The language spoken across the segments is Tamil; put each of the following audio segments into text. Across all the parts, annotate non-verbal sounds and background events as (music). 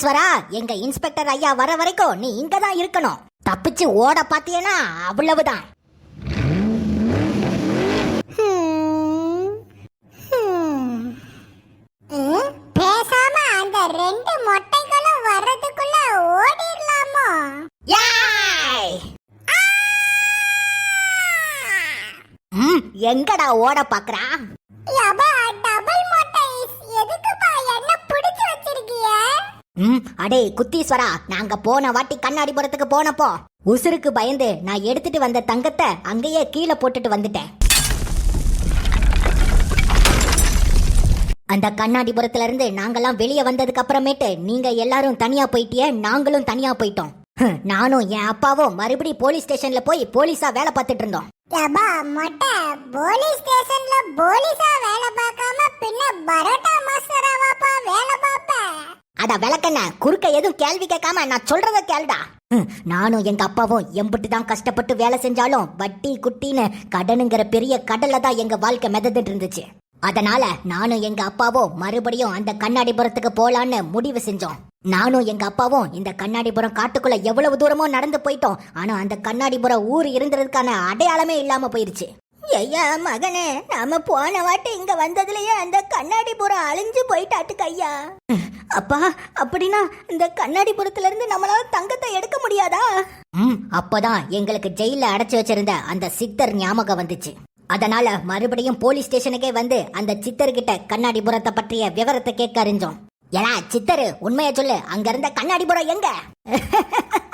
குத்தீஸ்வரா எங்க இன்ஸ்பெக்டர் ஐயா வர வரைக்கும் நீ இங்க தான் இருக்கணும். தப்பிச்சு ஓட பாத்தியனா அவ்வளவுதான். பேசாம அந்த ரெண்டு மொட்டைகளும் வர்றதுக்குள்ள ஓடிடலாமோ எங்கடா ஓட பாக்குறா? டபுள் ம் அடே குத்தீஸ்வரா நாங்க போன வாட்டி கண்ணாடிபுரத்துக்கு போனப்போ உசுருக்கு பயந்து நான் எடுத்துட்டு வந்த தங்கத்தை அங்கேயே கீழே போட்டுட்டு வந்துட்டேன். அந்த கண்ணாடிபுரத்துல இருந்து நாங்கெல்லாம் வெளியே வந்ததுக்கு அப்புறமேட்டு நீங்க எல்லாரும் தனியா போயிட்டிய நாங்களும் தனியா போயிட்டோம். நானும் என் அப்பாவும் மறுபடி போலீஸ் ஸ்டேஷன்ல போய் போலீஸா வேலை பார்த்துட்டு இருந்தோம். மொட்டை போலீஸ் ஸ்டேஷன்ல போலீஸா வேலை பார்க்காம பின்ன பரோட்டா மாஸ்டராவாப்பா வேலை பார்ப்ப? அட விளக்கண்ண குறுக்க எதுவும் கேள்வி கேட்காம நான் சொல்றத கேளுடா. நானும் எங்க அப்பாவும் எம்பிட்டு தான் கஷ்டப்பட்டு வேலை செஞ்சாலும் வட்டி குட்டின்னு கடனுங்கிற பெரிய கடல்ல தான் எங்க வாழ்க்கை மிதந்துட்டு இருந்துச்சு. அதனால நானும் எங்க அப்பாவும் மறுபடியும் அந்த கண்ணாடிபுரத்துக்கு போலான்னு முடிவு செஞ்சோம். நானும் எங்க அப்பாவும் இந்த கண்ணாடிபுரம் காட்டுக்குள்ள எவ்வளவு தூரமோ நடந்து போயிட்டோம். ஆனா அந்த கண்ணாடிபுரம் ஊர் இருந்ததுக்கான அடையாளமே இல்லாம போயிருச்சு. ஐயா மகனே நாம போன வாட்டி இங்க வந்ததுலயே அந்த கண்ணாடி புறம் அழிஞ்சு போயிட்டாட்டுக்கு ஐயா அப்பா அப்படின்னா இந்த கண்ணாடி புறத்துல இருந்து நம்மளால தங்கத்தை எடுக்க முடியாதா? ம் அப்பதான் எங்களுக்கு ஜெயில அடைச்சு வச்சிருந்த அந்த சித்தர் ஞாபகம் வந்துச்சு. அதனால மறுபடியும் போலீஸ் ஸ்டேஷனுக்கே வந்து அந்த சித்தர்கிட்ட கண்ணாடிபுரத்தை பற்றிய விவரத்தை கேட்க அறிஞ்சோம். ஏடா சித்தரு உண்மையை சொல்லு. அங்க இருந்த கண்ணாடி புறம் எங்க? (laughs)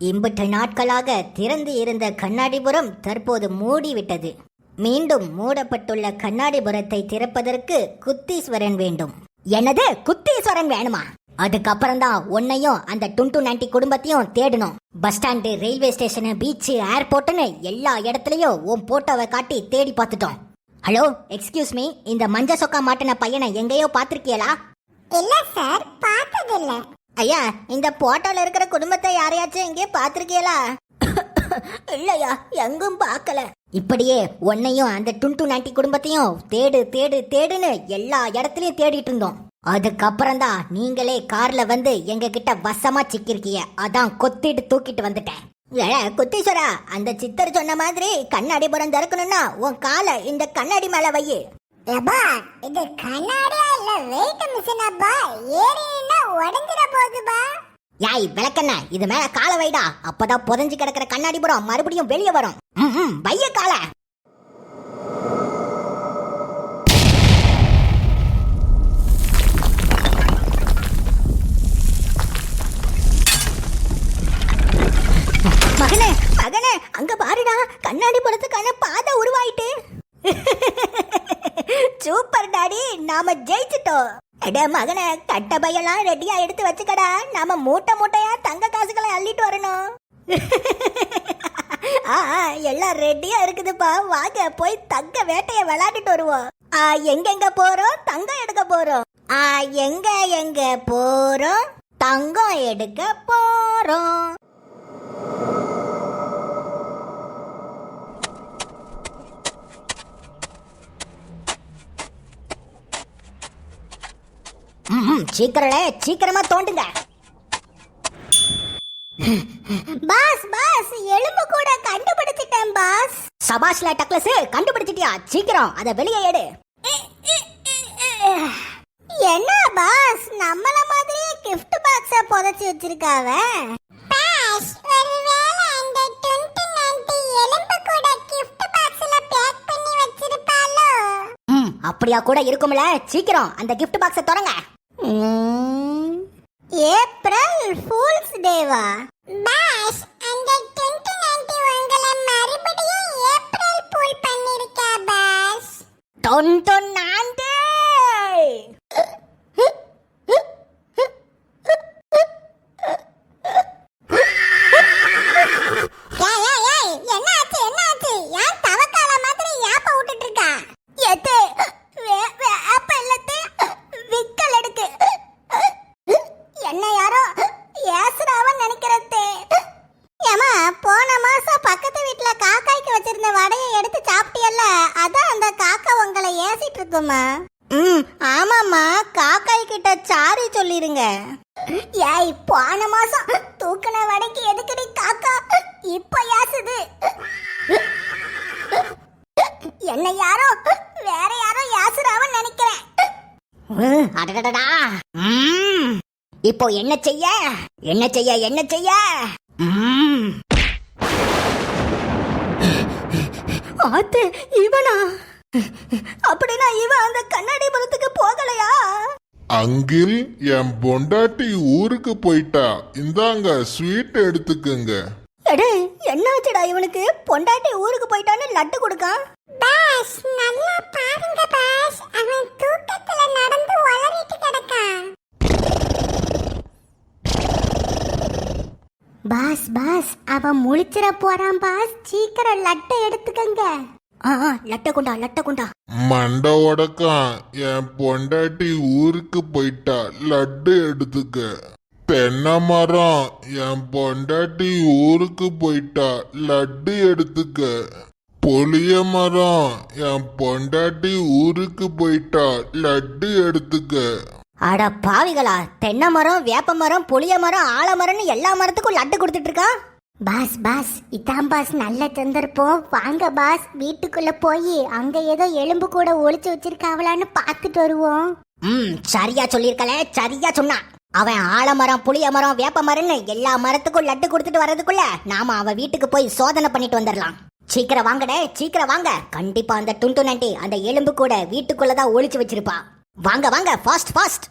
இம்புட்டு நாட்களாக திறந்து இருந்த கண்ணாடிபுரம் தற்போது மூடிவிட்டது. மீண்டும் மூடப்பட்டுள்ள கண்ணாடிபுரத்தை திறப்பதற்கு குத்தீஸ்வரன் வேண்டும். எனது குத்தீஸ்வரன் வேணுமா? அதுக்கப்புறம் தான் உன்னையும் அந்த டுண்டு நான்டி குடும்பத்தையும் தேடணும். Bus stand railway station beach ஏர்போர்ட்டுன்னு எல்லா இடத்துலயும் உன் போட்டோவை காட்டி தேடி பார்த்துட்டோம். ஹலோ எக்ஸ்கியூஸ் மீ இந்த மஞ்ச சொக்கா மாட்டின பையனை எங்கேயோ பார்த்திருக்கியலா இல்ல சார் பார்த்ததில்ல. ஐயா இந்த போட்டோல இருக்கிற குடும்பத்தை யாரையாச்சும் எங்கே பார்த்திருக்கீங்களா? இல்லையா எங்கும் பார்க்கல. இப்படியே உன்னையும் அந்த டுண்டு நாட்டி குடும்பத்தையும் தேடு தேடு தேடுன்னு எல்லா இடத்துலயும் தேடிட்டு இருந்தோம். அதுக்கப்புறம் தான் நீங்களே கார்ல வந்து எங்க கிட்ட வசமா சிக்கிருக்கீங்க அதான் கொத்திட்டு தூக்கிட்டு வந்துட்டேன். ஏ குத்தீஸ்வரா அந்த சித்தர் சொன்ன மாதிரி கண்ணாடி புறம் திறக்கணும்னா உன் காலை இந்த கண்ணாடி மேல வையு. யப்பா இது கண்ணாடியா இல்ல வெயிட் மிஷினாப்பா ஏறி நின்னா உடஞ்சிட போகுதுப்பா. யாய் விளக்கண்ண இது மேல காலை வைடா. அப்பதான் புதஞ்சு கிடக்கிற கண்ணாடிபுரம் மறுபடியும் வெளியே வரும். ம், வைய காலை. மகனே மகனே அங்க பாருடா. கண்ணாடி புறத்துக்கான பாதை உருவாயிட்டு. (laughs) சூப்பர் டாடி நாம ஜெயிச்சிட்டோம். அட மகனே கட்ட பையெல்லாம் ரெடியா எடுத்து வச்சுக்கடா. நாம மூட்டை மூட்டையா தங்க காசுகளை அள்ளிட்டு வரணும். (laughs) ஆ, எல்லாம் ரெடியா இருக்குதுப்பா. வாங்க போய் தங்க வேட்டைய விளையாடிட்டு வருவோம். ஆ, எங்கெங்க போறோம்? தங்கம் எடுக்க போறோம். ஆ, எங்க எங்க போறோம்? தங்கம் எடுக்க போறோம். ம், சீக்கிரம்ல சீக்கிரமா தோண்டுங்க. பாஸ் பாஸ் எலும்பு கூட கண்டுபிடிச்சிட்டேன் பாஸ். சபாஷ்ல டக்ளஸ் கண்டுபிடிச்சிட்டியா? சீக்கிரம் அத வெளியே எடு. என்ன பாஸ்? நம்மள மாதிரியே கிஃப்ட் பாக்ஸ புதைச்சு வச்சிருக்காவ? பாஸ் ஒருவேளை அந்த எலும்பு கூட கிஃப்ட் பாக்ஸ்ல பேக் பண்ணி வச்சிருப்பாளோ? அப்படியா கூட இருக்கும்ல. சீக்கிரம் அந்த gift பாக்ஸ திறங்க. April fools டேவா. பாஸ் அந்த டுன்டு நன்டி உங்களை மறுபடியும் ஏப்ரல் ஃபூல் பண்ணிருக்கா பாஸ் தொன் தொன்னாண்டே ஏய் ஏய் ஏய் என்னாச்சு என்னாச்சு ஏன் தவக்கால மாதிரி யாப்ப விட்டுட்டு இருக்கா எத்தே வே- வே- அப்ப இல்லத்தே விக்கல் எடுக்கு என்ன யாரோ ஏசுறாவன்னு நினைக்கிறதே ஏமா போன மாசம் பக்கத்து வீட்ல காக்காய்க்கு வச்சிருந்த வடையை எடுத்து சாப்பிட்டியல்ல அதான் அந்த காக்கா உங்களை ஏசிட்டு இருக்குமா ம் ஆமாம்மா. காக்காய் கிட்ட சாரி சொல்லிருங்க. ஏய் போன மாசம் தூக்கின வடைக்கு எதுக்குடி காக்கா? இப்ப யாசுது? என்ன யாரோ வேற யாரோ யாசுறாவன்னு நினைக்கிறேன். அடடடடா. இப்போ என்ன செய்ய? என்ன செய்ய? என்ன செய்ய? ஆத்து இவனா? அப்படின்னா இவன் அந்த கண்ணாடிபுரத்துக்கு போகலையா? அங்கில் என் பொண்டாட்டி ஊருக்கு போயிட்டா. இந்தாங்க ஸ்வீட் எடுத்துக்குங்க. எடே என்னாச்சுடா இவனுக்கு? பொண்டாட்டி ஊருக்கு போயிட்டான்னு லட்டு கொடுக்கான் பாஸ் நல்லா பாருங்க பாஸ். அவன் தூக்கத்துல நடந்து உளறிட்டு கிடக்கான் பாஸ் பாஸ் அவன் முழிச்சிட போறான் பாஸ். சீக்கிரம் லட்டை எடுத்துக்கங்க. லட்டை கொண்டா லட்டை கொண்டா. மண்டை உடக்கான் என் பொண்டாட்டி ஊருக்கு போயிட்டா லட்டு எடுத்துக்க. தென்னை மரம் என் பொண்டாட்டி ஊருக்கு போயிட்டா லட்டு எடுத்துக்க. புளிய மரம் என் பொண்டாட்டி ஊருக்கு போயிட்டா லட்டு எடுத்துக்க. அட பாவிகளா தென்னை மரம் வேப்ப மரம் புளிய மரம் ஆலமரம்னு எல்லா மரத்துக்கும் லட்டு கொடுத்துட்டு இருக்கா? பாஸ் பாஸ் இதான் பாஸ் நல்ல தந்திருப்போம். வாங்க பாஸ் வீட்டுக்குள்ள போய் அங்க ஏதோ எலும்பு கூட ஒளிச்சு வச்சிருக்காவலான்னு பார்த்துட்டு வருவோம். ம் சரியா சொல்லியிருக்கல சரியா சொன்னான் அவன் ஆலமரம் புளிய மரம் வேப்ப மரம்னு எல்லா மரத்துக்கும் லட்டு கொடுத்துட்டு வர்றதுக்குள்ள நாம அவன் வீட்டுக்கு போய் சோதனை பண்ணிட்டு வந்துடலாம். சீக்கிரம் வாங்கடே சீக்கிரம் வாங்க. கண்டிப்பா அந்த டுண்டு நண்டி அந்த எலும்பு கூட வீட்டுக்குள்ளதான் ஒளிச்சு வச்சிருப்பா. வாங்க வாங்க ஃபாஸ்ட் ஃபாஸ்ட்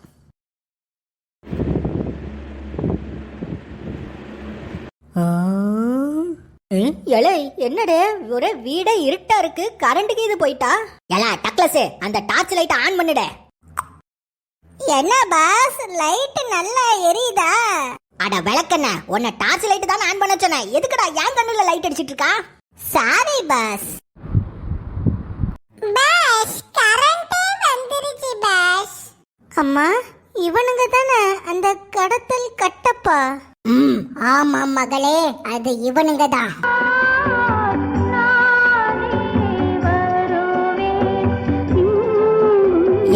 எலை என்னடே? ஒரே வீடே இருட்டா இருக்கு. கரண்ட்டுக்கு இது போயிட்டா? எலா டக்ளஸ் அந்த டார்ச் லைட் ஆன் பண்ணுட. என்ன பாஸ் லைட் நல்லா எரியுதா? அட விளக்கண்ண உன்னை டார்ச் லைட் தான் ஆன் பண்ண சொன்னேன் எதுக்குடா என் கண்ணுல லைட் அடிச்சிட்டு இருக்கா சாரி பாஸ் பாஸ் கரண்டே வந்துருச்சு பாஸ் அம்மா இவனுங்க தானே அந்த கடத்தல் கட்டப்பா. ம் ஆமா மகளே அது இவனுங்க தான்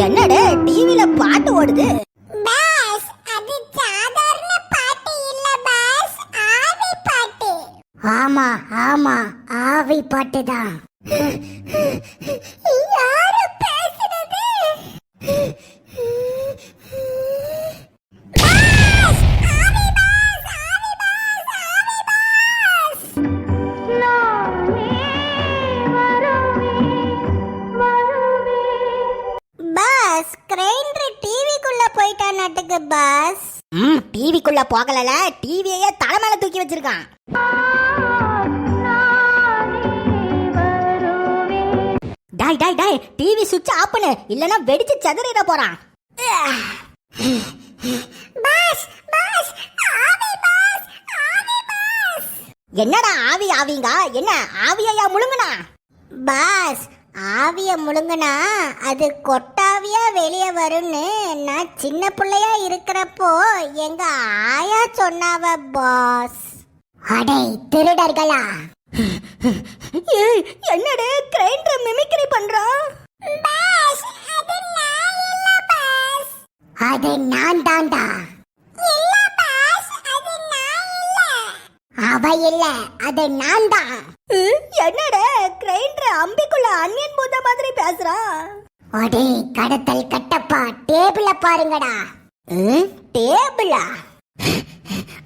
என்னடே டிவில பாட்டு ஓடுது? பாஸ் அது சாதாரண பாட்டு இல்ல பாஸ் ஆவி பாட்டு. ஆமா ஆமா ஆவி பாட்டு தான் யாரு பேசுறது? நாட்டுக்கு பாஸ் ம். டிவிக்குள்ள போகலல டிவியே தலை மேல தூக்கி வச்சிருக்கான். டாய் டாய் டாய் டிவி சுவிட்ச் ஆஃப் பண்ணு. இல்லனா வெடிச்சு செதறிட போறான். பாஸ் பாஸ் ஆவி பாஸ் ஆவி பாஸ் என்னடா ஆவி ஆவிங்க? என்ன ஆவியா முழுங்குனா? பாஸ் ஆவிய முழுங்குனா அது கொட்டாவியா வெளியே வரும்னு நான் சின்ன பிள்ளையா இருக்கிறப்போ எங்க ஆயா சொன்னாவ பாஸ் அடே திருடர்களா. என்னடே கிரைண்டர் மிமிக்ரி பண்றான் பாஸ் அது நான் இல்ல பாஸ் அது நான் தான்டா. அவ இல்ல அது நான் தான் என்னடே கிரைண்டர் அம்பிக்குள்ள அன்னியன் பூத்த மாதிரி பேசுறான் அடே கடத்தல் கட்டப்பா டேபிள பாருங்கடா. டேபிளா?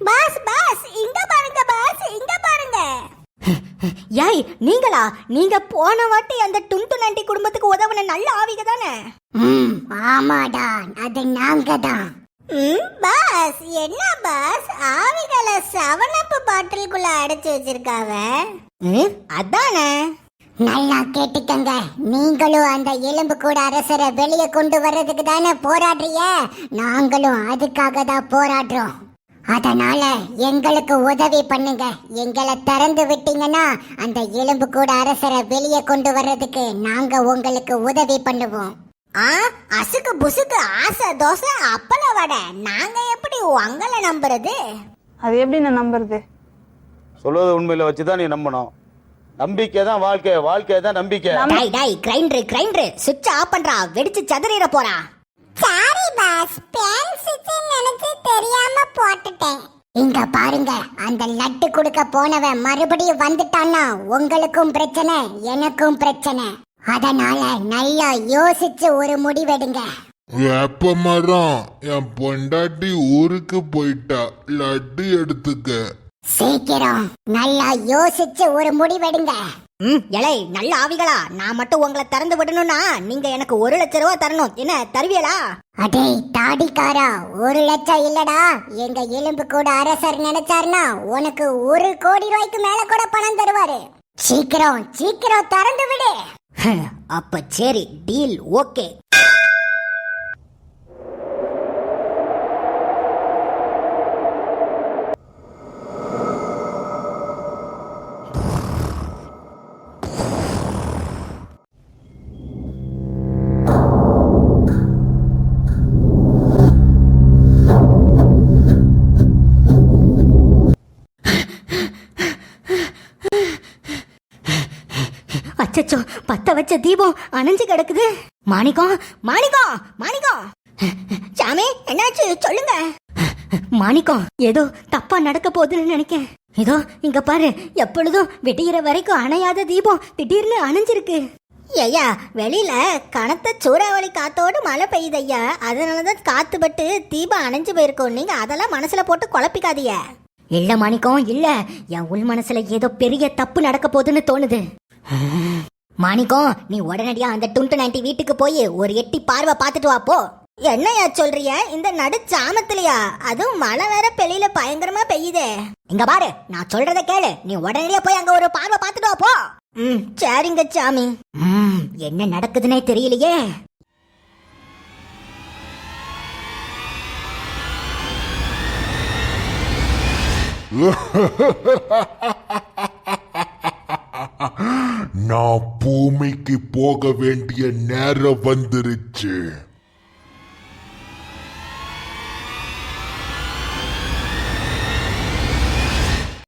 பாஸ் பாஸ் இங்க பாருங்க பாஸ் இங்க பாருங்க. ஏய் நீங்களா? நீங்க போன வாட்டி அந்த டுண்டு நண்டி குடும்பத்துக்கு உதவுன நல்ல ஆவிக தானே ம் ஆமாடா அது நாங்க தான் பாஸ். என்ன பாஸ்? ஆவிகளை சவனப்பு பாட்டிலுக்குள்ள அடைச்சு வச்சிருக்காவ? ம், அதானே? நல்லா கேட்டுக்கங்க. நீங்களும் அந்த எலும்பு கூட அரசரை வெளியே கொண்டு வர்றதுக்கு தானே போராடுறீங்க? நாங்களும் அதுக்காக தான் போராடுறோம். அதனால எங்களுக்கு உதவி பண்ணுங்க. எங்களை திறந்து விட்டீங்கன்னா அந்த எலும்பு கூட அரசரை வெளியே கொண்டு வர்றதுக்கு நாங்க உங்களுக்கு உதவி பண்ணுவோம். ஆ அசுக்கு புசுக்கு ஆசை தோசை அப்பள வடை. நாங்க எப்படி உங்களை நம்புறது? அது எப்படி நான் நம்புறது? சொல்வதை உண்மையில் வச்சு தான் நீ நம்பணும். நம்பிக்கை தான் வாழ்க்கை வாழ்க்கை தான் நம்பிக்கை. டை டை கிரைண்டர் கிரைண்டர் சுவிட்ச் ஆஃப் பண்றா. வெடிச்சு சதறிட போறா. சாரி பாஸ் பேன் சுவிட்ச் நினைச்சு தெரியாம போட்டுட்டேன். இங்க பாருங்க அந்த லட்டு கொடுக்க போனவன் மறுபடியும் வந்துட்டான்னா உங்களுக்கும் பிரச்சனை எனக்கும் பிரச்சனை. அதனால நல்லா யோசிச்சு ஒரு முடிவெடுங்க. வேப்ப மரம். என் பொண்டாட்டி ஊருக்கு போயிட்டா. லட்டு எடுத்துக்க. சீக்கிரம். நல்லா யோசிச்சு ஒரு முடிவெடுங்க. ம் எலை நல்ல ஆவிகளா. நான் மட்டும் உங்களை திறந்து விடணும்னா நீங்க எனக்கு ஒரு லட்ச ரூபா தரணும். என்ன தருவியலா அடே தாடிக்காரா ஒரு லட்சம் இல்லடா. எங்க எலும்பு கூட அரசர் நினைச்சாருன்னா உனக்கு ஒரு கோடி ரூபாய்க்கு மேல கூட பணம் தருவாரு. சீக்கிரம் சீக்கிரம் திறந்து விடு. (laughs) அப்ப சரி டீல் ஓகே. அச்சச்சோ பத்த வச்ச தீபம் அணைஞ்சு கிடக்குது. மாணிக்கம் மாணிக்கம் மாணிக்கம். சாமி என்னாச்சு? சொல்லுங்க. மாணிக்கம் ஏதோ தப்பா நடக்க போகுதுன்னு நினைக்கேன். ஏதோ இங்க பாரு எப்பொழுதும் வெடிகிற வரைக்கும் அணையாத தீபம் திடீர்னு அணைஞ்சிருக்கு. ஐயா வெளியில கனத்த சூறாவளி காத்தோடு மழை பெய்யுது ஐயா அதனாலதான் காத்து பட்டு தீபம் அணைஞ்சு போயிருக்கோம். நீங்க அதெல்லாம் மனசுல போட்டு குழப்பிக்காதீங்க. இல்ல மாணிக்கம் இல்ல. என் உள் மனசுல ஏதோ பெரிய தப்பு நடக்க போகுதுன்னு தோணுது. மாணிக்கம் நீ உடனடியா அந்த டுண்டு நைன்டி வீட்டுக்கு போய் ஒரு எட்டி பார்வை பார்த்துட்டு வா போ. என்னையா சொல்றிய? இந்த நடு சாமத்திலையா? அதுவும் மழை வேற வெளியில பயங்கரமா பெய்யுதே. இங்க பாரு நான் சொல்றத கேளு. நீ உடனடியா போய் அங்க ஒரு பார்வை பார்த்துட்டு வா போ. ம் சரிங்க சாமி. ம் என்ன நடக்குதுன்னே தெரியலையே. (laughs) நான் பூமிக்கு போக வேண்டிய நேரம் வந்துருச்சு.